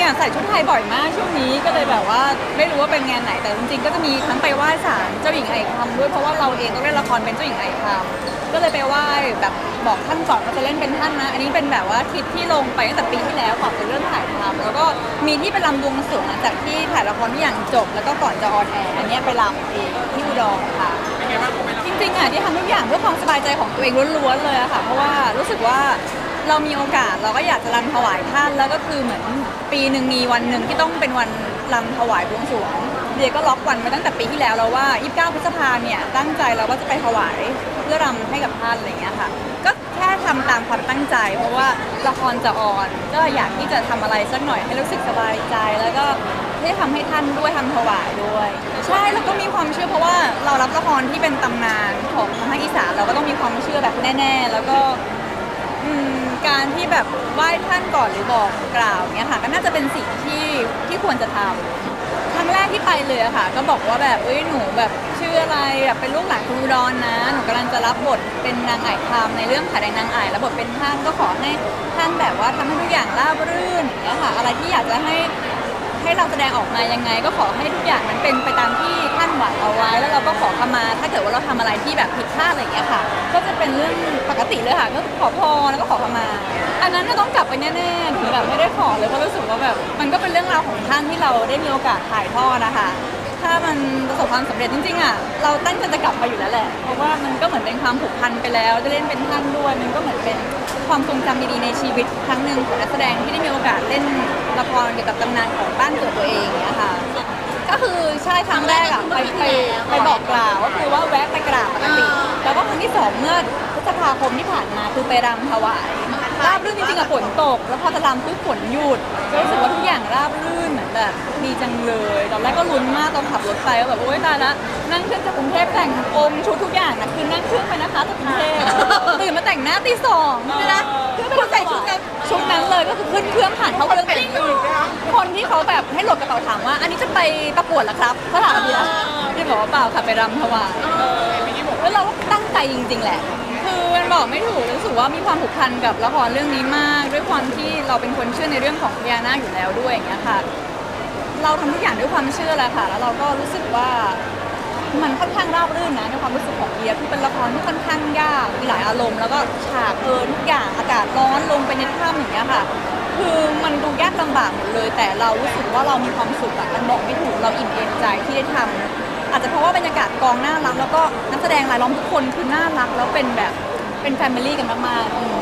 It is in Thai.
ๆอะใส่ชุดไทยบ่อยมากช่วงนี้ก็เลยแบบว่าไม่รู้ว่าเป็นงานไหนแต่จริงๆก็จะมีทั้งไปไหว้ศาลเจ้าหญิงไอคำด้วยเพราะว่าเราเองก็เล่นละครเป็นเจ้าหญิงไอคำก็เลยไปไหว้แบบบอกท่านก่อนว่าจะเล่นเป็นท่านนะ อันนี้เป็นแบบว่าคลิปที่ลงไปตั้งแต่ปีที่แล้วก่อนจะเริ่มถ่ายทำแล้วก็มีที่ไปรำบวงสรวงหลังจากที่ถ่ายละครที่อย่างจบ แล้วก็ก่อนจะออนแอร์อันเนี้ยไปรำเองที่อุดรค่ะเป็นไงบ้างผมไปรับจริงๆอะที่ทำทุกอย่างเพื่อความสบายใจของตัวเองล้วนๆเลยอะค่ะ เพราะว่ารู้สึกว่า เรามีโอกาสเราก็อยากจะรำถวายท่าน แล้วก็คือเหมือนปีหนึ่งมีวันหนึ่งที่ต้องเป็นวันรำถวายบวงสรวงเดียก็ล็อกวันมาตั้งแต่ปีที่แล้วแล้วว่า 29 พฤษภาเนี่ยตั้งใจเราว่าจะไปถวายเพื่อรำให้กับท่านอะไรอย่างเงี้ยค่ะ ก็แค่ทำตามความตั้งใจ เพราะว่าละครจะออน ก็อยากที่จะทำอะไรสักหน่อยให้รู้สึกสบายใจ แล้วก็ได้ทำให้ท่านด้วยทำถวายด้วย ใช่แล้วก็มีความเชื่อเพราะว่าเรารับละครที่เป็นตำนานของทางภาคอีสานเราก็ต้องมีความเชื่อแบบแน่ ๆ แล้วก็ อืมการที่แบบไหว้ท่านก่อนหรือบอกกล่าวเนี้ยค่ะ ก็น่าจะเป็นสิ่งที่ที่ควรจะทำครั้งแรกที่ไปเลยอะค่ะ ก็บอกว่าแบบเอ้ยหนูแบบชื่ออะไรแบบเป็นลูกหลานครูดอนนะ หนูกำลังจะรับบทเป็นนางไอ่คำในเรื่องขายแดงนางไอ่แล้วบทเป็นท่านก็ขอให้ท่านแบบว่าทำให้ทุกอย่างราบรื่นอย่างเงี้ยค่ะ อะไรที่อยากจะให้ ให้เราแสดงออกมายังไง ก็ขอให้ทุกอย่างมันเป็นไปตามที่ท่านหวังเอาไว้ แล้วเราก็ขอขมา ถ้าเกิดว่าเราทำอะไรที่แบบผิดพลาดอะไรอย่างเงี้ยค่ะ ก็จะเป็นเรื่องปกติเลยค่ะ ก็ขอพรแล้วก็ขอขมา อันนั้นก็ต้องกลับไปแน่ๆถึงแบบไม่ได้ขอเลยเพราะรู้สึกว่าแบบมันก็เป็นเรื่องราวของท่านที่เราได้มีโอกาสถ่ายทอดนะคะ ถ้ามันประสบความสำเร็จจริงๆอะเราตั้งใจจะกลับไปอยู่แล้วแหละ เพราะว่ามันก็เหมือนเป็นความผูกพันไปแล้วจะเล่นเป็นท่านด้วย มันก็เหมือนเป็นความทรงจำดีๆในชีวิตครั้งหนึ่งของนักแสดงที่ได้มีโอกาสเล่นละครเกี่ยวกับตำนานของบ้านเกิดตัวเองอย่างเงี้ยค่ะ ก็คือใช่ครั้งแรกอะไปไปไปบอกกล่าวก็คือว่าแวะไปกราบปกติ แล้วก็ครั้งที่สองเมื่อพฤษภาคมที่ผ่านมาคือไปรำถวายราบรื่นจริงๆอะฝนตก แล้วพอจะรำปุ๊บฝนหยุดก็รู้สึกว่าทุกอย่างราบ ดีจังเลย ตอนแรกก็ลุ้นมากตอนขับรถไปก็แบบโอ๊ยตายละนั่งเครื่องจากกรุงเทพแต่งองค์ชุดทุกอย่างนะคือนั่งเครื่องไปนะคะจากกรุงเทพตื่นมาแต่งหน้าตีสองนะเพื่อไปใส่ชุดนั้นชุดนั้นเลยก็คือขึ้นเครื่องผ่านเข้าเครื่องไปคนที่เขาแบบให้โหลดกระเป๋าถามว่า อันนี้จะไปประกวดเหรอครับเขาถามพี่นะพี่บอกว่าเปล่าค่ะไปรำถวายแล้วเราก็ตั้งใจจริง ๆ แหละคือมันบอกไม่ถูกรู้สึกว่ามีความผูกพันกับละครเรื่องนี้มาก ด้วยความที่เราเป็นคนเชื่อในเรื่องของพญานาคอยู่แล้วด้วยอย่างเงี้ยค่ะ เราทำทุกอย่างด้วยความเชื่อแหละค่ะ แล้วเราก็รู้สึกว่ามันค่อนข้างราบรื่นนะในความรู้สึกของเบียร์คือเป็นละครที่ค่อนข้างยากมีหลายอารมณ์แล้วก็ฉากเออทุกอย่างอากาศร้อนลงไปในถ้ำอย่างเงี้ยค่ะ คือมันดูยากลำบากหมดเลย แต่เรารู้สึกว่าเรามีความสุขอะมันบอกไม่ถูกเราอิ่มเอมใจที่ได้ทำอาจจะเพราะว่าบรรยากาศกองน่ารักแล้วก็นักแสดงรายล้อมทุกคนคือน่ารักแล้วเป็นแบบเป็นแฟมิลี่กันมากๆอืม